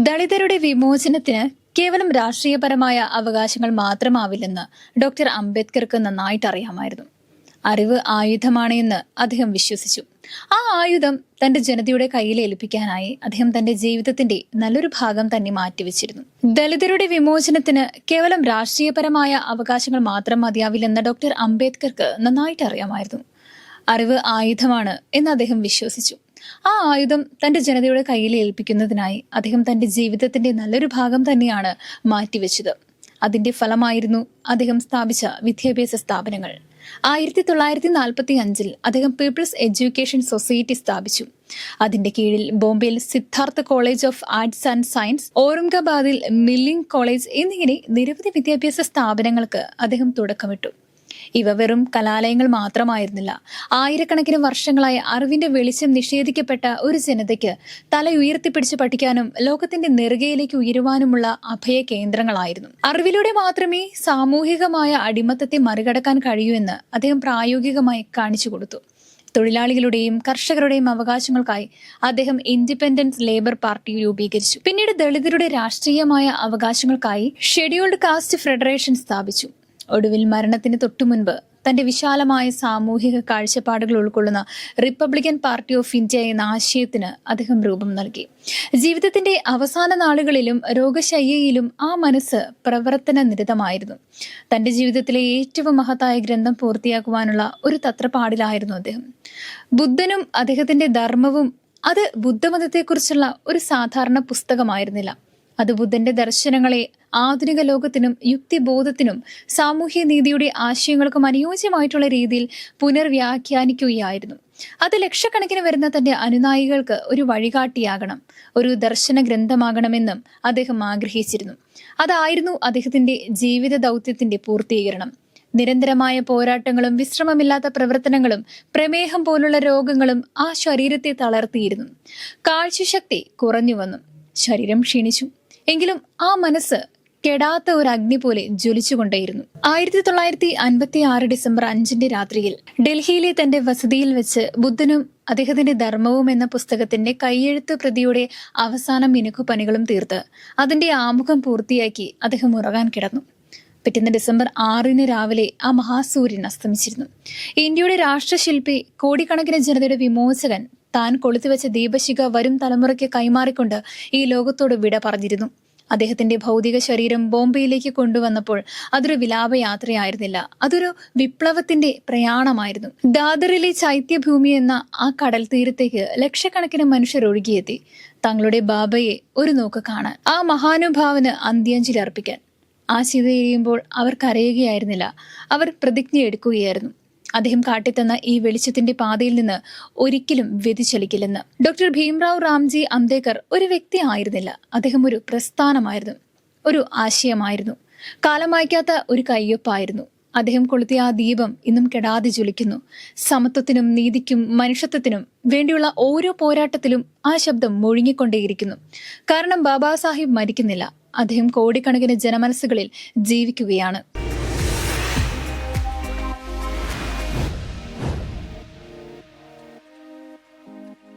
ദളിതരുടെ വിമോചനത്തിന് കേവലം രാഷ്ട്രീയപരമായ അവകാശങ്ങൾ മാത്രമാവില്ലെന്ന് ഡോക്ടർ അംബേദ്കർക്ക് നന്നായിട്ട് അറിയാമായിരുന്നു. അറിവ് ആയുധമാണ് എന്ന് അദ്ദേഹം വിശ്വസിച്ചു. ആ ആയുധം തന്റെ ജനതയുടെ കയ്യിൽ ഏൽപ്പിക്കാനായി അദ്ദേഹം തന്റെ ജീവിതത്തിന്റെ നല്ലൊരു ഭാഗം തന്നെ മാറ്റിവെച്ചിരുന്നു. ദളിതരുടെ വിമോചനത്തിന് കേവലം രാഷ്ട്രീയപരമായ അവകാശങ്ങൾ മാത്രം മതിയാവില്ലെന്ന് ഡോക്ടർ അംബേദ്കർക്ക് നന്നായിട്ട് അറിയാമായിരുന്നു. അറിവ് ആയുധമാണ് എന്ന് അദ്ദേഹം വിശ്വസിച്ചു. ആ ആയുധം തന്റെ ജനതയുടെ കയ്യിൽ ഏൽപ്പിക്കുന്നതിനായി അദ്ദേഹം തന്റെ ജീവിതത്തിന്റെ നല്ലൊരു ഭാഗം തന്നെയാണ് മാറ്റിവെച്ചത്. അതിന്റെ ഫലമായിരുന്നു അദ്ദേഹം സ്ഥാപിച്ച വിദ്യാഭ്യാസ സ്ഥാപനങ്ങൾ. ആയിരത്തി തൊള്ളായിരത്തി നാൽപ്പത്തി അഞ്ചിൽ അദ്ദേഹം പീപ്പിൾസ് എഡ്യൂക്കേഷൻ സൊസൈറ്റി സ്ഥാപിച്ചു. അതിന്റെ കീഴിൽ ബോംബെയിൽ Siddhartha college of arts and science ഔറംഗാബാദിൽ Milind college എന്നിങ്ങനെ നിരവധി വിദ്യാഭ്യാസ സ്ഥാപനങ്ങൾക്ക് അദ്ദേഹം തുടക്കമിട്ടു. ഇവ വെറും കലാലയങ്ങൾ മാത്രമായിരുന്നില്ല. ആയിരക്കണക്കിന് വർഷങ്ങളായി അറിവിന്റെ വെളിച്ചം നിഷേധിക്കപ്പെട്ട ഒരു ജനതയ്ക്ക് തല ഉയർത്തിപ്പിടിച്ച് പഠിക്കാനും ലോകത്തിന്റെ നെറുകയിലേക്ക് ഉയരുവാനുമുള്ള അഭയ കേന്ദ്രങ്ങളായിരുന്നു. അറിവിലൂടെ മാത്രമേ സാമൂഹികമായ അടിമത്തത്തെ മറികടക്കാൻ കഴിയൂ എന്ന് അദ്ദേഹം പ്രായോഗികമായി കാണിച്ചു കൊടുത്തു. തൊഴിലാളികളുടെയും കർഷകരുടെയും അവകാശങ്ങൾക്കായി അദ്ദേഹം ഇൻഡിപെൻഡൻസ് ലേബർ പാർട്ടി രൂപീകരിച്ചു. പിന്നീട് ദളിതരുടെ രാഷ്ട്രീയമായ അവകാശങ്ങൾക്കായി ഷെഡ്യൂൾഡ് കാസ്റ്റ് ഫെഡറേഷൻ സ്ഥാപിച്ചു. ഒടുവിൽ മരണത്തിന് തൊട്ടുമുൻപ് തന്റെ വിശാലമായ സാമൂഹിക കാഴ്ചപ്പാടുകൾ ഉൾക്കൊള്ളുന്ന റിപ്പബ്ലിക്കൻ പാർട്ടി ഓഫ് ഇന്ത്യ എന്ന ആശയത്തിന് അദ്ദേഹം രൂപം നൽകി. ജീവിതത്തിന്റെ അവസാന നാളുകളിലും രോഗശയ്യയിലും ആ മനസ്സ് പ്രവർത്തന നിരതമായിരുന്നു തന്റെ ജീവിതത്തിലെ ഏറ്റവും മഹത്തായ ഗ്രന്ഥം പൂർത്തിയാക്കുവാനുള്ള ഒരു തത്രപ്പാടിലായിരുന്നു അദ്ദേഹം. ബുദ്ധനും അദ്ദേഹത്തിന്റെ ധർമ്മവും അത് ബുദ്ധമതത്തെക്കുറിച്ചുള്ള ഒരു സാധാരണ പുസ്തകമായിരുന്നില്ല. അത് ബുദ്ധന്റെ ദർശനങ്ങളെ ആധുനിക ലോകത്തിനും യുക്തിബോധത്തിനും സാമൂഹ്യ നീതിയുടെ ആശയങ്ങൾക്കും അനുയോജ്യമായിട്ടുള്ള രീതിയിൽ പുനർവ്യാഖ്യാനിക്കുകയായിരുന്നു. അത് ലക്ഷക്കണക്കിന് വരുന്ന തന്റെ അനുനായികൾക്ക് ഒരു വഴികാട്ടിയാകണം ഒരു ദർശന ഗ്രന്ഥമാകണമെന്നും അദ്ദേഹം ആഗ്രഹിച്ചിരുന്നു. അതായിരുന്നു അദ്ദേഹത്തിന്റെ ജീവിത ദൗത്യത്തിന്റെ പൂർത്തീകരണം. നിരന്തരമായ പോരാട്ടങ്ങളും വിശ്രമമില്ലാത്ത പ്രവർത്തനങ്ങളും പ്രമേഹം പോലുള്ള രോഗങ്ങളും ആ ശരീരത്തെ തളർത്തിയിരുന്നു. കാഴ്ചശക്തി കുറഞ്ഞു വന്നു. ശരീരം ക്ഷീണിച്ചു. എങ്കിലും ആ മനസ്സ് കെടാത്ത ഒരു അഗ്നി പോലെ ജ്വലിച്ചുകൊണ്ടേയിരുന്നു. ആയിരത്തി തൊള്ളായിരത്തി അൻപത്തി ആറ് ഡിസംബർ അഞ്ചിന്റെ രാത്രിയിൽ ഡൽഹിയിലെ തന്റെ വസതിയിൽ വെച്ച് ബുദ്ധനും അദ്ദേഹത്തിന്റെ ധർമ്മവും എന്ന പുസ്തകത്തിന്റെ കൈയെഴുത്ത് പ്രതിയുടെ അവസാന മിനുക്കുപണികളും തീർത്ത് അതിന്റെ ആമുഖം പൂർത്തിയാക്കി അദ്ദേഹം ഉറങ്ങാൻ കിടന്നു. പിറ്റേന്ന് ഡിസംബർ ആറിന് രാവിലെ ആ മഹാസൂര്യൻ അസ്തമിച്ചിരുന്നു. ഇന്ത്യയുടെ രാഷ്ട്രശില്പി കോടിക്കണക്കിന് ജനതയുടെ വിമോചകൻ താൻ കൊളുത്തിവെച്ച ദീപശിഖ വരും തലമുറയ്ക്ക് കൈമാറിക്കൊണ്ട് ഈ ലോകത്തോട് വിട പറഞ്ഞിരുന്നു. അദ്ദേഹത്തിന്റെ ഭൗതിക ശരീരം ബോംബെയിലേക്ക് കൊണ്ടുവന്നപ്പോൾ അതൊരു വിലാപയാത്രയായിരുന്നില്ല. അതൊരു വിപ്ലവത്തിന്റെ പ്രയാണമായിരുന്നു. ദാദറിലെ ചൈത്യഭൂമി എന്ന ആ കടൽ തീരത്തേക്ക് ലക്ഷക്കണക്കിന് മനുഷ്യർ ഒഴുകിയെത്തി. തങ്ങളുടെ ബാബയെ ഒരു നോക്ക് കാണാൻ ആ മഹാനുഭാവന് അന്ത്യാഞ്ജലി അർപ്പിക്കാൻ. ആ ചിതയെരിയുമ്പോൾ അവർ കരയുകയായിരുന്നില്ല. അവർ പ്രതിജ്ഞ എടുക്കുകയായിരുന്നു അദ്ദേഹം കാട്ടിത്തന്ന ഈ വെളിച്ചത്തിന്റെ പാതയിൽ നിന്ന് ഒരിക്കലും വ്യതിചലിക്കില്ലെന്ന്. ഡോക്ടർ ഭീംറാവ് റാംജി അംബേദ്കർ ഒരു വ്യക്തി ആയിരുന്നില്ല. അദ്ദേഹം ഒരു പ്രസ്ഥാനമായിരുന്നു. ഒരു ആശയമായിരുന്നു. കാലം വായിക്കാത്ത ഒരു കയ്യൊപ്പായിരുന്നു. അദ്ദേഹം കൊളുത്തിയ ആ ദീപം ഇന്നും കെടാതെ ജ്വലിക്കുന്നു. സമത്വത്തിനും നീതിക്കും മനുഷ്യത്വത്തിനും വേണ്ടിയുള്ള ഓരോ പോരാട്ടത്തിലും ആ ശബ്ദം മുഴുങ്ങിക്കൊണ്ടേയിരിക്കുന്നു. കാരണം ബാബാ സാഹിബ് മരിക്കുന്നില്ല. അദ്ദേഹം കോടിക്കണക്കിന് ജനമനസ്സുകളിൽ ജീവിക്കുകയാണ്.